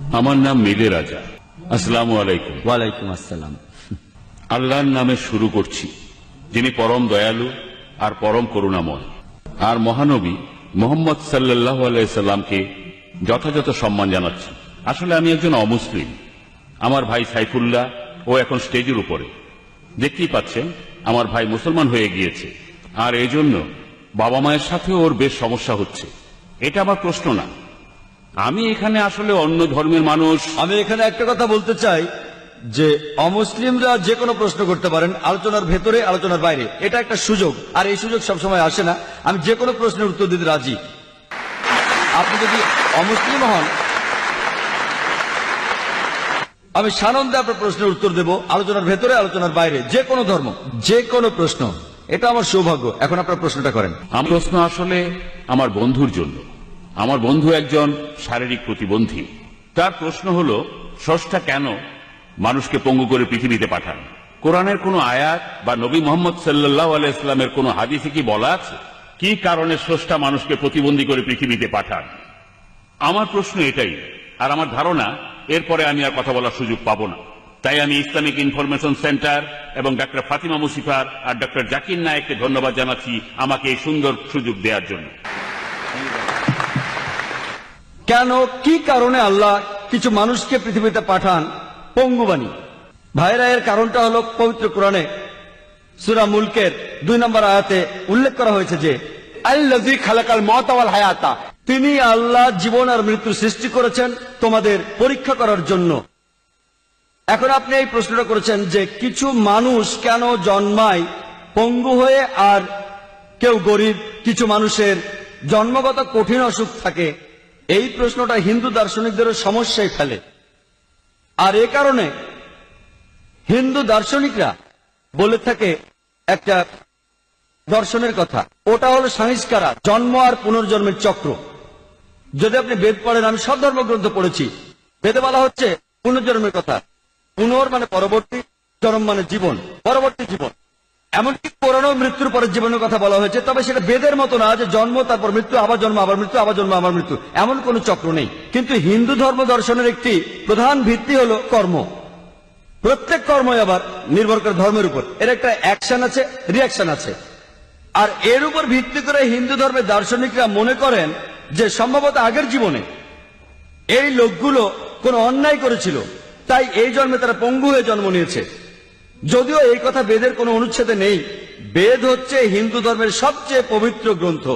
আমার নাম মিলে রাজা। আসসালামু আলাইকুম। ওয়ালাইকুম আসসালাম। আল্লাহর নামে শুরু করছি যিনি পরম দয়ালু আর পরম করুণাময়। আর মহানবী মোহাম্মদ সাল্লাহ আলাইসাল্লামকে যথাযথ সম্মান জানাচ্ছি। আসলে আমি একজন অমুসলিম। আমার ভাই সাইফুল্লাহ ও এখন স্টেজের উপরে। দেখতেই পাচ্ছেন আমার ভাই মুসলমান হয়ে গিয়েছে। আর এই জন্য বাবা মায়ের সাথে ওর বেশ সমস্যা হচ্ছে। এটা আমার প্রশ্ন না। আমি এখানে আসলে অন্য ধর্মের মানুষ। আমি এখানে একটা কথা বলতে চাই যে অমুসলিমরা যে কোনো প্রশ্ন করতে পারেন আলোচনার ভেতরে আলোচনার বাইরে। এটা একটা সুযোগ আর এই সুযোগ সবসময় আসে না। আমি যে কোনো প্রশ্নের উত্তর দিতে রাজি। আপনি যদি অমুসলিম হন আমি সানন্দে আপনার প্রশ্নের উত্তর দেব আলোচনার ভেতরে আলোচনার বাইরে যে কোনো ধর্ম যে কোনো প্রশ্ন। এটা আমার সৌভাগ্য। এখন আপনার প্রশ্নটা করেন। আমার প্রশ্ন আসলে আমার বন্ধুর জন্য। আমার বন্ধু একজন শারীরিক প্রতিবন্ধী। তার প্রশ্ন হল, স্রষ্টা কেন মানুষকে পঙ্গু করে পৃথিবীতে পাঠান? কোরআনের কোনো আয়াত বা নবী মোহাম্মদ সাল্লাহ আলাইস্লামের কোনো হাদিসে কি বলা আছে? কি কারণে স্রষ্টা মানুষকে প্রতিবন্ধী করে পৃথিবীতে পাঠান? আমার প্রশ্ন এটাই, আর আমার ধারণা, এরপরে আমি আর কথা বলার সুযোগ পাবো না। তাই আমি ইসলামিক ইনফরমেশন সেন্টার এবং ডাক্তার ফাতিমা মুসিফার আর ডাক্তার জাকির নায়ককে ধন্যবাদ জানাচ্ছি আমাকে এই সুন্দর সুযোগ দেওয়ার জন্য। কেন, কি কারণে আল্লাহ কিছু মানুষকে পৃথিবীতে পাঠান? পঙ্গুবাণী। ভাইরা, এর কারণটা হলো পবিত্র কোরআনে সুরা মুলকের দুই নম্বর আয়াতে উল্লেখ করা হয়েছে যে হায়াতা, তিনি আল্লাহ জীবন আর মৃত্যু সৃষ্টি করেছেন তোমাদের পরীক্ষা করার জন্য। এখন আপনি এই প্রশ্নটা করেছেন যে, কিছু মানুষ কেন জন্মায় পঙ্গু হয়ে আর কেউ গরিব, কিছু মানুষের জন্মগত কঠিন অসুখ থাকে? এই প্রশ্নটা হিন্দু দার্শনিকদেরও সমস্যায় ফেলে। আর এ কারণে হিন্দু দার্শনিকরা বলে থাকে একটা দর্শনের কথা, ওটা হলো সংস্কারা, জন্ম আর পুনর্জন্মের চক্র। যদি আপনি বেদ পড়েন, আমি সব ধর্মগ্রন্থ পড়েছি। বেদে বলা হচ্ছে পুনর্জন্মের কথা। পুনর মানে পরবর্তী, জন্ম মানে জীবন, পরবর্তী জীবন। এমনকি পুরানো মৃত্যুর পরের জীবনের কথা বলা হয়েছে, তবে সেটা বেদের মতো না যে জন্ম, তারপর মৃত্যু, আবার জন্ম, আবার মৃত্যু, আবার জন্ম, আবার মৃত্যু। এমন কোন চক্র নেই। কিন্তু হিন্দু ধর্ম দর্শনের একটি প্রধান ভিত্তি হলো কর্ম। প্রত্যেক কর্মই আবার নির্ভর করে ধর্মের উপর। এর একটা অ্যাকশন আছে রিয়াকশন আছে। আর এর উপর ভিত্তি করে হিন্দু ধর্মের দার্শনিকরা মনে করেন যে সম্ভবত আগের জীবনে এই লোকগুলো কোনো অন্যায় করেছিল। তাই এই জন্মে তারা পঙ্গু হয়ে জন্ম নিয়েছে। যদিও এই কথা বেদের কোনো অনুচ্ছেদে নেই। বেদ হচ্ছে হিন্দু ধর্মের সবচেয়ে পবিত্র গ্রন্থ।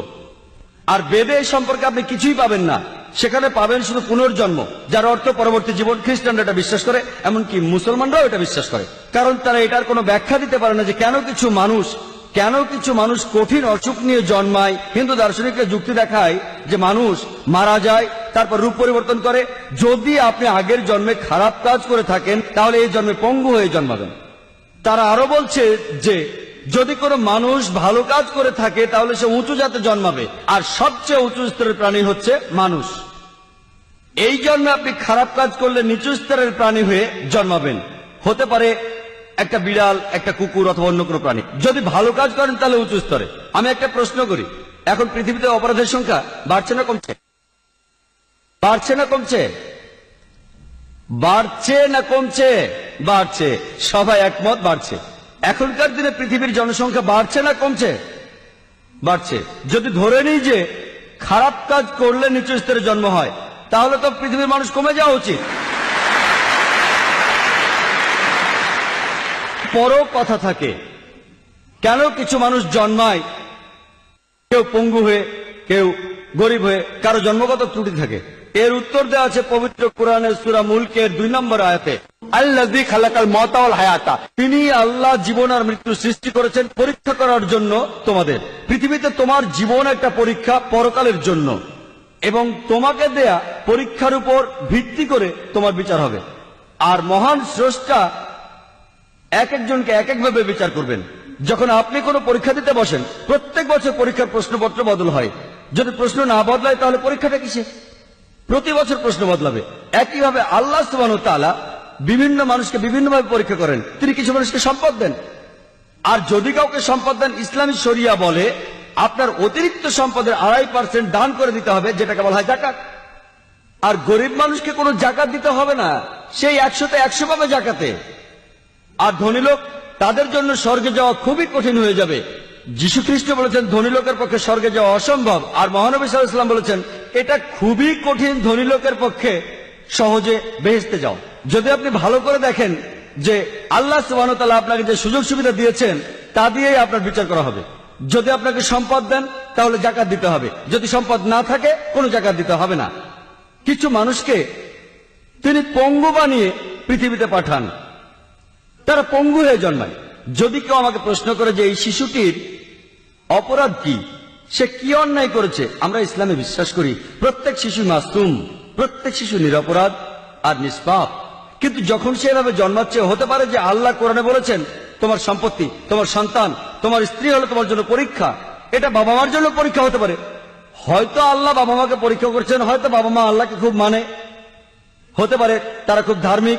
আর বেদে এই সম্পর্কে আপনি কিছুই পাবেন না। সেখানে পাবেন শুধু পুনর্জন্ম, যার অর্থ পরবর্তী জীবন খ্রিস্টানরা এটা বিশ্বাস করে, এমনকি মুসলমানরাও এটা বিশ্বাস করে। কারণ তারা এটার কোনো ব্যাখ্যা দিতে পারে না যে কেন কিছু মানুষ, কেন কিছু মানুষ কঠিন অসুখ নিয়ে জন্মায়। হিন্দু দার্শনিকরা যুক্তি দেখায় যে মানুষ মারা যায়, তারপর রূপ পরিবর্তন করে। যদি আপনি আগের জন্মে খারাপ কাজ করে থাকেন, তাহলে এই জন্মে পঙ্গু হয়ে জন্মাবেন। তারা আরও বলছে যে, যদি কোনো মানুষ ভালো কাজ করে থাকে, তাহলে সে উঁচু জাতে জন্মাবে। আর সবচেয়ে উঁচু স্তরের প্রাণী হচ্ছে মানুষ। এই জন্য আপনি খারাপ কাজ করলে নিচু স্তরের প্রাণী হয়ে জন্মাবেন। হতে পারে একটা বিড়াল, একটা কুকুর অথবা অন্য কোনো প্রাণী। যদি ভালো কাজ করেন, তাহলে উঁচু স্তরে। আমি একটা প্রশ্ন করি। এখন পৃথিবীতে অপরাধের সংখ্যা বাড়ছে না কমছে? বাড়ছে না কমছে? বাড়ছে না কমছে? বাড়ছে, সবাই একমত বাড়ছে। এখনকার দিনে পৃথিবীর জনসংখ্যা বাড়ছে না কমছে? বাড়ছে। যদি ধরে নিই যে খারাপ কাজ করলে নিচু স্তরে জন্ম হয়, তাহলে তো পৃথিবীর মানুষ কমে যাওয়া উচিত। পরও কথা থাকে, কেন কিছু মানুষ জন্মায়, কেউ পঙ্গু হয়ে, কেউ গরিব হয়ে, কারও জন্মগত ত্রুটি থাকে। এর উত্তর দেওয়া আছে পবিত্র কোরআনের সুরা মুলকের দুই নম্বর আয়াতে। খালাকাল হায়াতা। তিনি আল্লাহ জীবন আর মৃত্যু সৃষ্টি করেছেন পরীক্ষা করার জন্য তোমাদের। পৃথিবীতে তোমার জীবন একটা পরীক্ষা পরকালের জন্য। এবং তোমাকে দেয়া পরীক্ষার উপর ভিত্তি করে তোমার বিচার হবে। আর মহান স্রষ্টা এক একজনকে এক একভাবে বিচার করবেন। যখন আপনি কোনো পরীক্ষা দিতে বসেন, প্রত্যেক বছর পরীক্ষার প্রশ্নপত্র বদল হয়। যদি প্রশ্ন না বদলায়, তাহলে পরীক্ষাটা কিসে প্রতি বছর প্রশ্ন বদলাবে। একইভাবে আল্লাহ সুবাহ তাআলা বিভিন্ন মানুষকে বিভিন্নভাবে পরীক্ষা করেন। তিনি কিছু মানুষকে সম্পদ দেন। আর যদি কাউকে সম্পদ দেন, ইসলামী শরিয়া বলে, আপনার অতিরিক্ত সম্পদের আড়াই পার্সেন্ট দান করে দিতে হবে, যেটাকে বলা হয় জাকাত। আর গরিব মানুষকে কোনো জাকাত দিতে হবে না। সেই একশোতে একশো পাবে জাকাতে। আর ধনী লোক, তাদের জন্য স্বর্গে যাওয়া খুবই কঠিন হয়ে যাবে। যীশু খ্রিস্ট বলেছেন, ধনী লোকের পক্ষে স্বর্গে যাওয়া অসম্ভব। আর মহানবী সাল্লাম বলেছেন, এটা খুবই কঠিন ধনী লোকের পক্ষে। সহজে বেহেস্তে যাও। যদি আপনি ভালো করে দেখেন যে আল্লাহ সুবাহতাল্লাহ আপনাকে যে সুযোগ সুবিধা দিয়েছেন, তা দিয়েই আপনার বিচার করা হবে। যদি আপনাকে সম্পদ দেন, তাহলে জাকাত দিতে হবে। যদি সম্পদ না থাকে, কোনো জাকাত দিতে হবে না। কিছু মানুষকে তিনি পঙ্গু বানিয়ে পৃথিবীতে পাঠান। তারা পঙ্গু হয়ে জন্মায়। যদি কেউ আমাকে প্রশ্ন করে যে এই শিশুটির অপরাধ কি, সে কি অন্যায় করেছে, আমরা ইসলামে বিশ্বাস করি, প্রত্যেক শিশু মাসুম প্রত্যেক শিশু নিরপরাধ আর নিষ্পাপ। কিন্তু যখন সে এভাবে জন্মাচ্ছে, হতে পারে যে আল্লাহ কোরআনে বলেছেন, তোমার সম্পত্তি, তোমার সন্তান, তোমার স্ত্রী হলো তোমার জন্য পরীক্ষা। এটা বাবা মার জন্য পরীক্ষা হতে পারে। হয়তো আল্লাহ বাবা মাকে পরীক্ষা করছেন, হয়তো বাবা মা আল্লাহকে খুব মানে। হতে পারে তারা খুব ধার্মিক।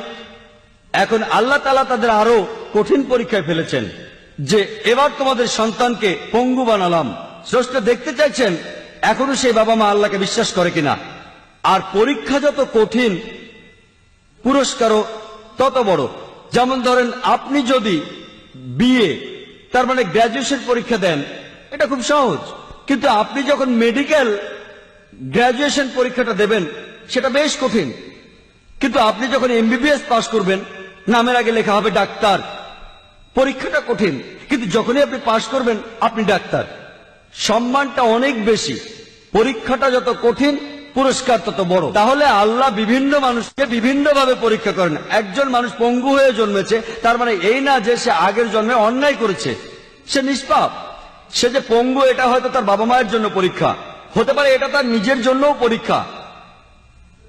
এখন আল্লাহ তালা তাদের আরও কঠিন পরীক্ষায় ফেলেছেন যে, এবার তোমাদের সন্তানকে পঙ্গু বানালাম। স্রষ্টা দেখতে চাইছেন, এখনও সেই বাবা মা আল্লাহকে বিশ্বাস করে কিনা। আর পরীক্ষা যত কঠিন, পুরস্কারও তত বড়। যেমন ধরেন, আপনি যদি বিয়ে তার মানে গ্র্যাজুয়েশন পরীক্ষা দেন, এটা খুব সহজ। কিন্তু আপনি যখন মেডিকেল গ্র্যাজুয়েশন পরীক্ষাটা দেবেন, সেটা বেশ কঠিন। কিন্তু আপনি যখন এমবিবিএস পাস করবেন, নামের আগে লেখা হবে ডাক্তার। পরীক্ষাটা কঠিন, কিন্তু যখনই আপনি পাশ করবেন, আপনি ডাক্তার। সম্মানটা অনেক বেশি। পরীক্ষাটা যত কঠিন পুরস্কার তত বড়। তাহলে আল্লাহ বিভিন্ন মানুষকে বিভিন্ন ভাবে পরীক্ষা করেন। একজন মানুষ পঙ্গু হয়ে জন্মেছে, তার মানে এই না যে সে আগের জন্মে অন্যায় করেছে। সে নিষ্পাপ। সে যে পঙ্গু, এটা হয়তো তার বাবা মায়ের জন্য পরীক্ষা। হতে পারে এটা তার নিজের জন্যও পরীক্ষা।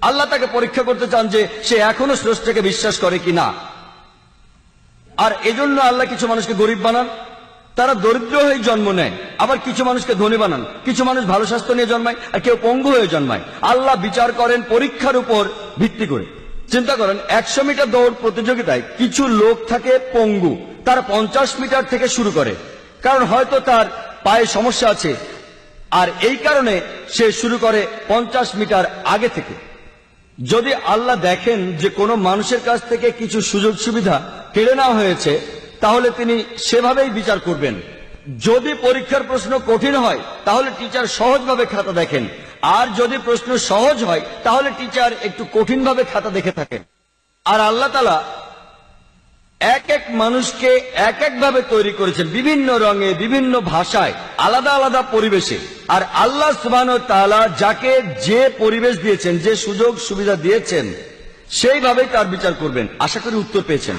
আল্লাহ তাকে পরীক্ষা করতে চান যে সে এখনও স্রষ্টাকে বিশ্বাস করে কি না আর এজন্য আল্লাহ কিছু মানুষকে গরিব বানান। তারা দরিদ্র হয়ে জন্ম নেয়। আবার কিছু মানুষকে ধনী বানান। কিছু মানুষ ভালো স্বাস্থ্য নিয়ে জন্মায় আর কেউ পঙ্গু হয়ে জন্মায়। আল্লাহ বিচার করেন পরীক্ষার উপর ভিত্তি করে। চিন্তা করেন, একশো মিটার দৌড় প্রতিযোগিতায় কিছু লোক থাকে পঙ্গু। তার পঞ্চাশ মিটার থেকে শুরু করে। কারণ হয়তো তার পায়ে সমস্যা আছে। আর এই কারণে সে শুরু করে পঞ্চাশ মিটার আগে থেকে। যদি আল্লাহ দেখেন যে কোনো মানুষের কাছ থেকে কিছু সুযোগ সুবিধা কেড়ে নেওয়া হয়েছে তাহলে তিনি সেভাবেই বিচার করবেন। যদি পরীক্ষার প্রশ্ন কঠিন হয়, তাহলে টিচার সহজভাবে খাতা দেখেন। আর যদি প্রশ্ন সহজ হয়, তাহলে টিচার একটু কঠিনভাবে খাতা দেখে থাকেন। আর আল্লাহ তালা এক এক মানুষকে এক এক ভাবে তৈরি করেছেন বিভিন্ন রঙে, বিভিন্ন ভাষায়, আলাদা আলাদা পরিবেশে। আর আল্লাহ সুবান যাকে যে পরিবেশ দিয়েছেন, যে সুযোগ সুবিধা দিয়েছেন, সেইভাবেই তার বিচার করবেন। আশা করি উত্তর পেয়েছেন।